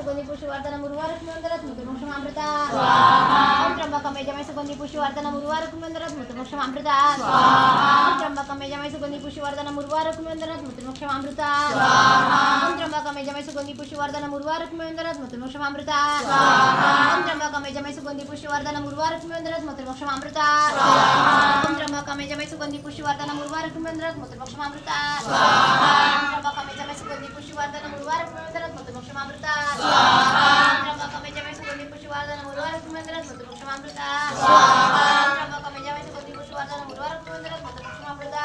సుగంధి పుష్టివర్ధనం ఉర్వారకుమందరత్మృతమోక్షం అమృత ఓం త్రంబకం యజమై సుగంధి పుష్టివర్ధనం ఉర్వారకుమందరత్మృతమోక్షం అమృత ఓం త్రంబకం యజమై సుగంధి పుష్టివర్ధనం ఉర్వారకుమందరత్మృతమోక్షం అమృత ఓం త్రంబకం యజమై సుగంధి పుష్టివర్ధనం ఉర్వారకుమందరత్మృతమోక్షం అమృత ఓం త్రంబకం యజమై సుగంధి పుష్టివర్ధనం ఉర్వారకుమందరత్మృతమోక్షం అమృత ఓం త్రంబకం పంచమశుకొని పుష్యవర్ధన గురువారం పుణ్యమంతర మొత్తం మోక్షమామృత పంచమశుకొని పుష్యవర్ధన గురువారం పుణ్యమంతర మొత్తం మోక్షమామృత పంచమశుకొని పుష్యవర్ధన గురువారం పుణ్యమంతర మొత్తం మోక్షమామృత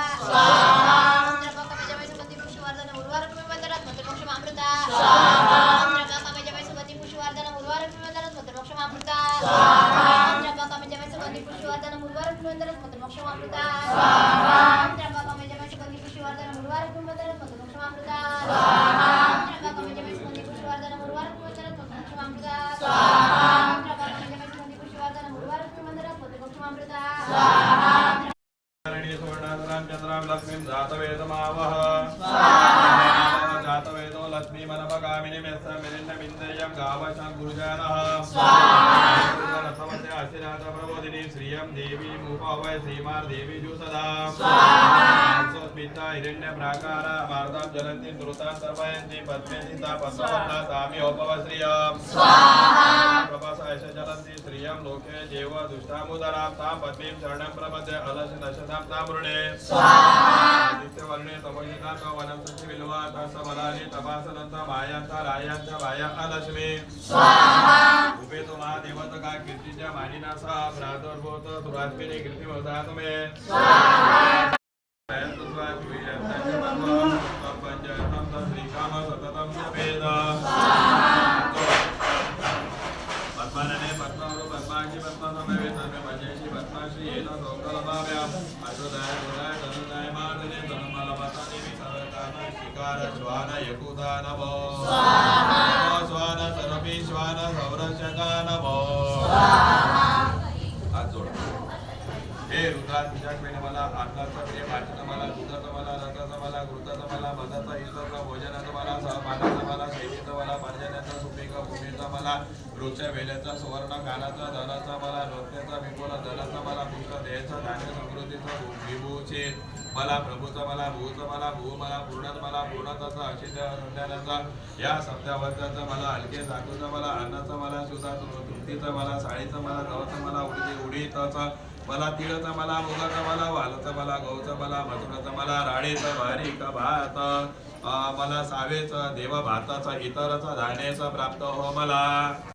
स्मिता हिरण्यप्राकार मार्दां जलन्तीं द्रुतां सर्वयन्तीं पद्मे सीता पद्मवर्णा ताम्योपव श्रियम् प्रभासायश जलन्ति श्रियं लोके देव दुष्टामुदरां तां पद्मीं शरणं प्रपद्य अलश दशतां तामृणे आदित्यवर्णे तमोजिता वनं सचिविल्वा तसबलानि तपासनंत मायांत रायांत वाया अलक्ष्मी उभे तो महादेवत का कीर्तीच्या मानिनासा प्रादुर्भूत दुरात्मिनी कीर्तिमता तुमे स्वाहा। स्वाहा जपेद पद्मानने पद्मावृ पद्माक्षी पद्मसमवे सर्वे मजेशी पद्माश्री येन सौकलभाव्याम अशोदाय गोदाय धनुदाय मार्दने धनुमलमतानि विसर्गान शिकार श्वान यकुदा नमो स्वाहा रोजच्या वेल्याचा सुवर्ण कानाचा धनाचा मला लोक्याचा विपुल धनाचा मला पुष्ट देहाचा धान्य समृद्धीचं विभूचे मला प्रभूचं मला भूचं मला भू मला पूर्णात मला पूर्णताचं अशित या सप्त्यावर्गाचं मला हलके धातूचं मला अन्नाचं मला सुधाचं तृप्तीचा मला साडीचं मला गवचं मला उडी उडीताचा मला तिळचं मला मुगाचं मला वालचं मला गहूचा मला मसुराचं मला राळीचं बारीक भात मला सावेचं देव भाताचं इतरचं धान्याचं प्राप्त हो मला.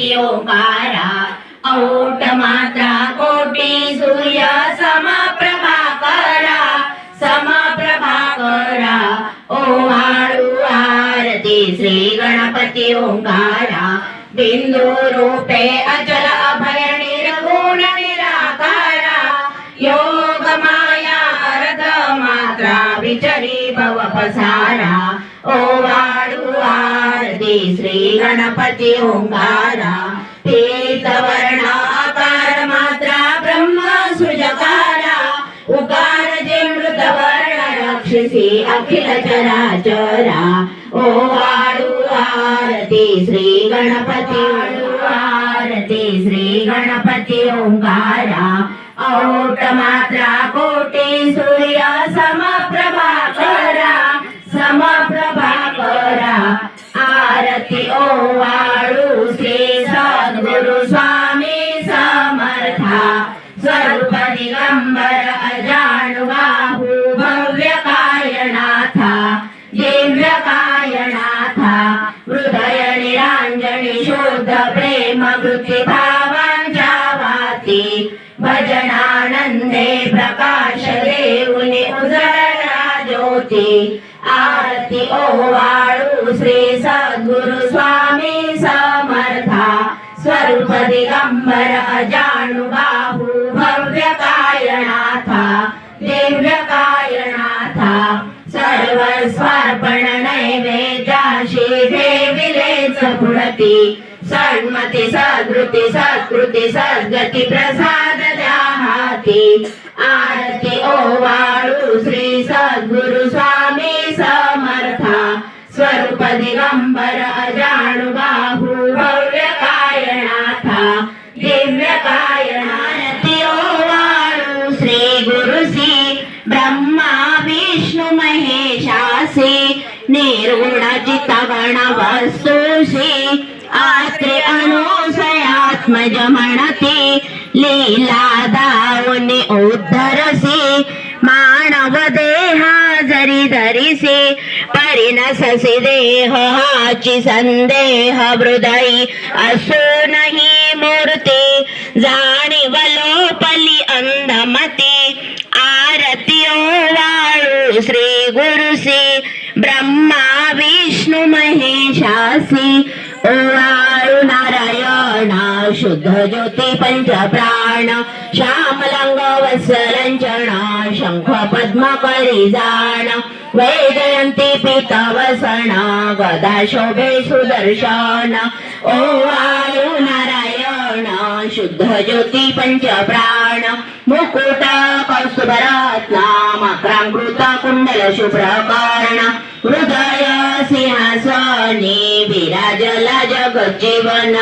गणपती ओंकारा औट मात्रा कोटी सूर्य समप्रभाकरा। समप्रभाकरा। ओवाळू आरती श्री गणपती ओंकारा। बिंदू रूपे अचल अभय निर्गुण निराकारा। योग माया अर्ध मात्रा विचरी भव पसारा। ओवाळू श्री गणपती ओंकारा पीत वर्ण आकार मात्रा ब्रह्म सृजकारा उकार जे मृत वर्ण रक्षसी अखिल चराचरा ओवाळू आरती श्री गणपती आरती श्री गणपती ओंकारा औट मात्रा कोटी सूर्य समप्रभाकरा आरती श्री सद्गुरु स्वामी समर्था। स्वरूप दिगंबर अजाणुबाहू भव्य कायनाथा हृदय निरांजनी शुद्ध प्रेम वृत्ती आरती ओवाळू श्री सद्गुरु स्वामी समर्था. स्वरूप दिगंबर अजाणुबाहू भव्य कायनाथा दिव्य कायनाथा. सर्व स्वार्पण नैवेद्याशी देविलेच पुढती सन्मती सद्वृत्ती सत्कृती सद्गती प्रसाद हाती आरती ओवाळू श्री सद्गुरु स्वामी समर्था। स्वरूप दिगंबर अजाणुबाहू भव्य कायनाथा। दिव्य कायनारती ओवाळू श्री गुरुसी ब्रह्मा, विष्णु, महेशासी। निर्गुण चितगण वस्तुषी आत्रे अनुसयात्मज म्हणती लीला दावनी उद्धरसी मानव देहा जरी धरिसी परिणससे देह हाची संदेह हृदयी असूनही मूर्ती जाणीवलोपली अंधमती आरतीओ वाळू श्री गुरुसी ब्रह्मा विष्णु महेशासी नारायण शुद्ध ज्योती पंचप्राण श्यामलंग वत्सरंजन शंख पद्म करी जाण वैजयंती पीतवसन गदा शोभे सुदर्शन। ओ ओवाळू नारायण शुद्ध ज्योती पंचप्राण मुकुट कौस्तुभरत्ना मकरांकृत कुंडल शुभ्रकर्ण हृदय सिंहासनी लाजला जग जीवन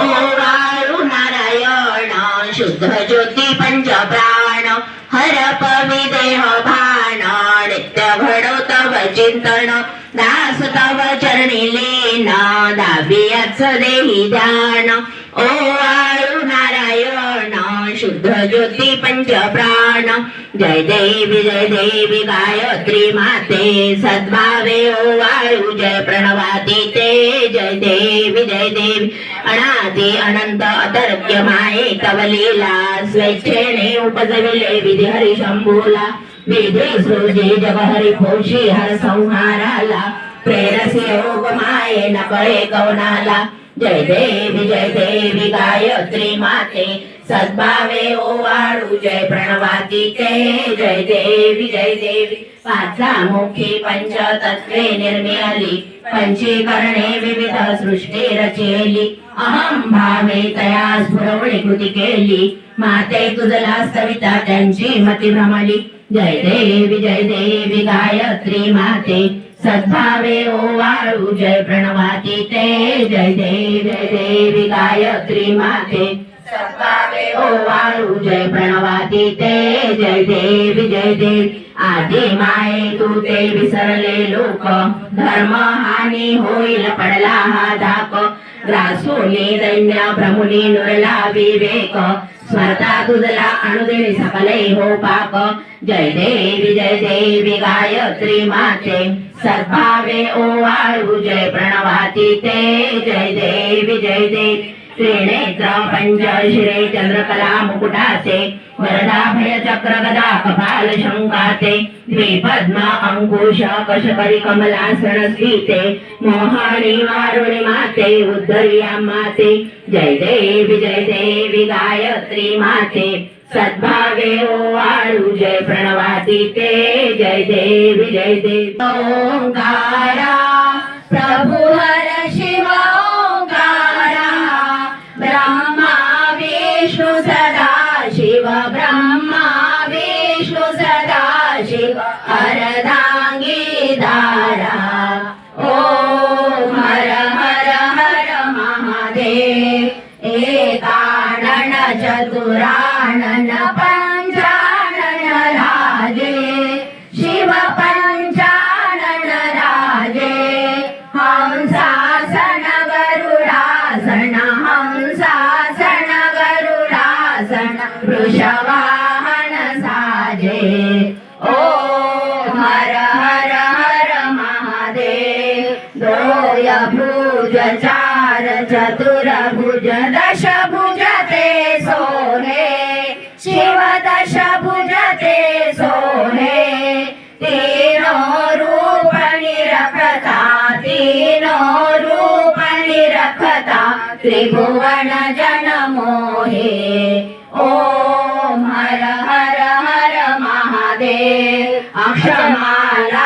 ओवाळू नारायण शुद्ध ज्योती पंचप्राण। हर पवी देह भान नित्य घडो तव चिंतन। दास तव चरणी लेना दाबियाच देही ध्यान। ओवाळू नारायण शुद्ध ज्योती पंचप्राण। जय देवी जय देवी गायत्री माते। सद्भावे ओवाळू जय प्रणवाती ते। जय देवी जय देवी। अनादि अनंत अतर्क्य माये कवलीला। स्वेच्छेने उपजविले विधी हरी शंभूला विधी सृजी जग हरी फौशी हर संहाराला। प्रेरसे योग माये न कळे कवनाला। जय देवी जय देवी गायत्री माते। सद्भावे ओवाळू. जय प्रणवाती ते जय देवी जय देवी. पाचा मुखी पंच तत्वे निर्मिली पंचीकरणे विविध सृष्टी रचेली. अहम भावे तया स्फुरवणी कृती केली. माते तुझला सविता त्यांची मती भ्रमली. जय देवी जय देवी गायत्री माते. सद्भावे ओवाळू. जय प्रणवाती ते जय देवी जय देवी गायत्री माते. जय प्रणवाती ते। जय देवी जय देवी। आधी माये तू ते विसरले लोक। धर्म हानी होईल पडला हा धाक। ग्रासोली दैन्य भ्रमुनी नुरला विवेक। स्मरता तुझला अनुदिनी सकले हो पाक। जय देवी जय देवी गायत्री माते। सद्भावे ओवाळू जय प्रणवाती ते। जय देवी जय देवी। त्रिनेत्र पंच शिरे चंद्रकला मुकुटाचे वरदाभय चक्र गदा कपाल शंकाचे द्विपद्म अंकुश कशकरी कमलासन स्थिते मोहाणी वारुणी माते उद्धरिया माते जय देवी जय देवी गायत्री माते सद्भावे ओवाळू जय प्रणवाती ते जय देवी जय देवी। ओंकारा प्रभु वृषवाहन साजे। ओ हर हर हर महादेव। द्रोय भुज चार चतुर भुज दश भुज ते सोने। शिव दश भुज ते सोने। तीनो रूप निरखता तीनो रूप निरखता। त्रिभुवन जन मोहे। ओ महादेव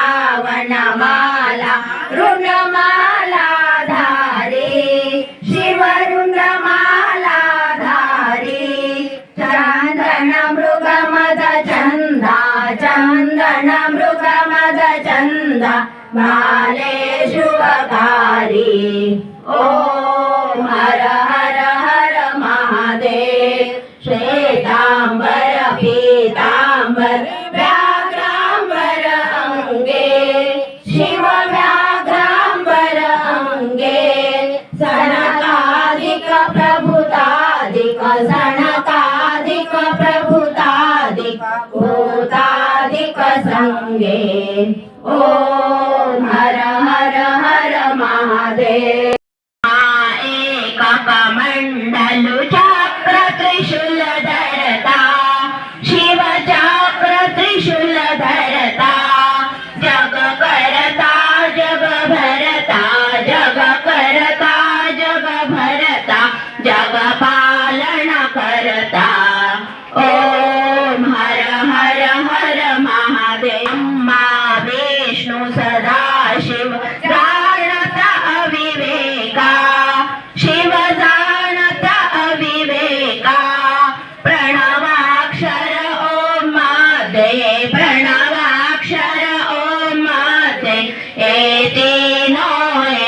महादेव এটি নয়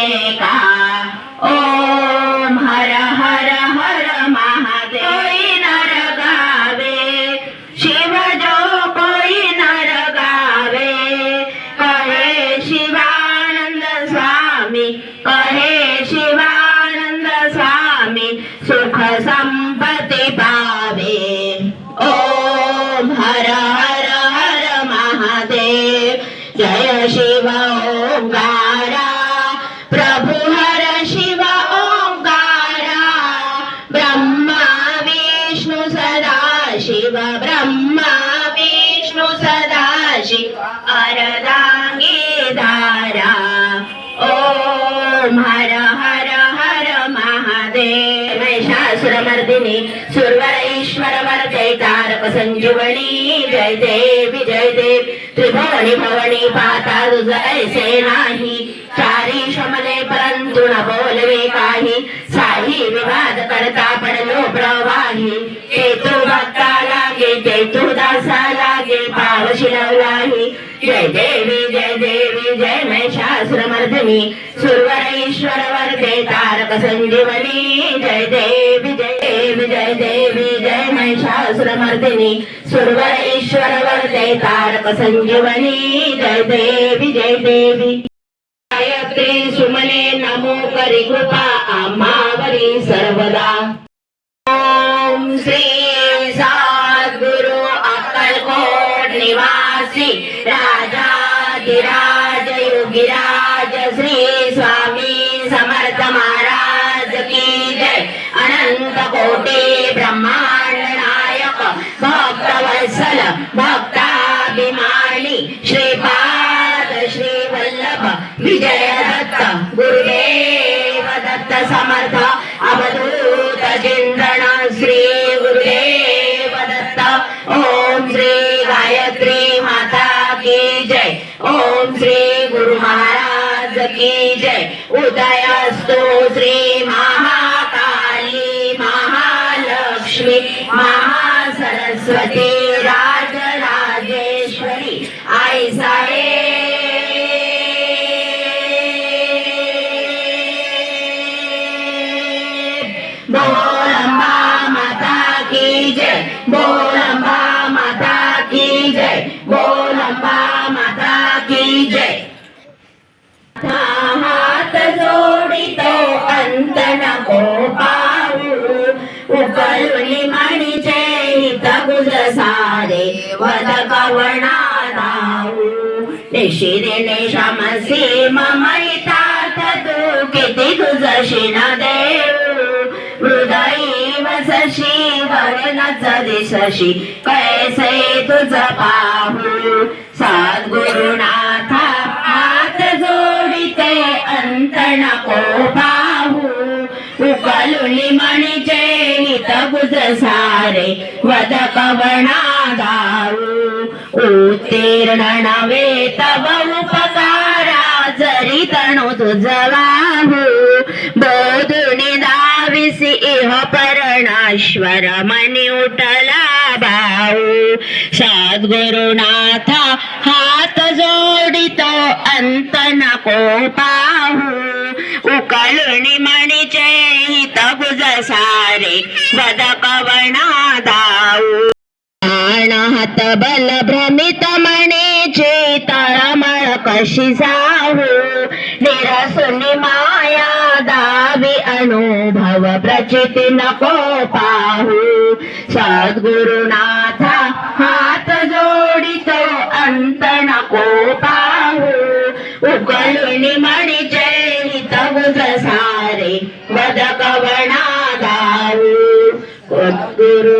धारा ओम हर हर हर महादेव। महिषासुरमर्दिनी सुरवर ईश्वर वर्जय तारक संजीवनी। जय देवी त्रिभुवनी भवनी पाता तुझ ऐसे नाही जय देवी जय देवी जय महिषासुरमर्दिनी सुरवर ईश्वर वर्ते तारक संजीवनी जय देवी जय देवी जय देवी जय महिषासुरमर्दिनी सुरवर ईश्वर वर्ते तारक संजीवनी जय देवी जय देवी। गायत्री सुमने नमो करी कृपा आम्हावरी सर्वदा। ओम श्री सद्गुरु अक्कलकोट निवास। श्री राजाधिराज योगीराज श्री स्वामी समर्थ महाराज की जय। अनंत कोटी ब्रह्मांड नायक भक्त वत्सल भक्ताभिमानी श्रीपाद श्री वल्लभ विजय दत्त गुरुदेव दत्त समर्थ अवधूत चिंतन श्री गुरुदेव दत्त। ओम श्री गायत्री की जय। ओम श्री गुरु महाराज की जय। उदयस्तु श्री महाकाली महालक्ष्मी महासरस्वती राय उकलुनी म्हणीचे हित गुज सारे वद कवणा राहू निशिरिने शमसी मम तू किती तुझ न देऊ. हृदयी वसशी वरनच दिसशी कैसे तुझ पाहू. सद्गुरुनाथा हात जोडिते अंत नको पाहू. उकलुली मणिचे हित गुज सारे वद कवणा दाऊ उत्तीर्ण नवे तव उपकारा जरी तणु तुझ वाहू बोधुनी देह परणाश्वर मनी उठला भाऊ. सद्गुरुनाथा हात जोडितो अंत नको पाहू. उकलुनी मणीचे हित गुज सारे वद कवणा दाऊ. हात बल भ्रमित मणीचे तळमळ कशी जाऊ. निरसुनी कदाचित नको पाहू. सद्गुरुनाथा हात जोडितो अंत नको पाहू. उकळून मणीचे हित गुजसारे वदकवणा धावू गुरु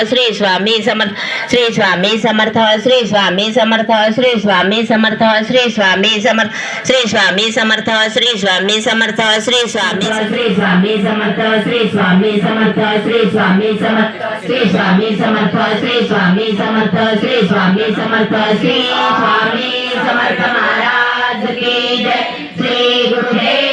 श्री स्वामी समर्थ श्री स्वामी समर्थ श्री स्वामी समर्थ श्री स्वामी समर्थ श्री स्वामी समर्थ श्री स्वामी समर्थ श्री स्वामी समर्थ श्री स्वामी श्री स्वामी समर्थ श्री स्वामी समर्थ श्री स्वामी समर्थ श्री स्वामी समर्थ श्री स्वामी समर्थ श्री स्वामी समर्थ श्री स्वामी समर्थ महाराज की जय श्री गुरुदेव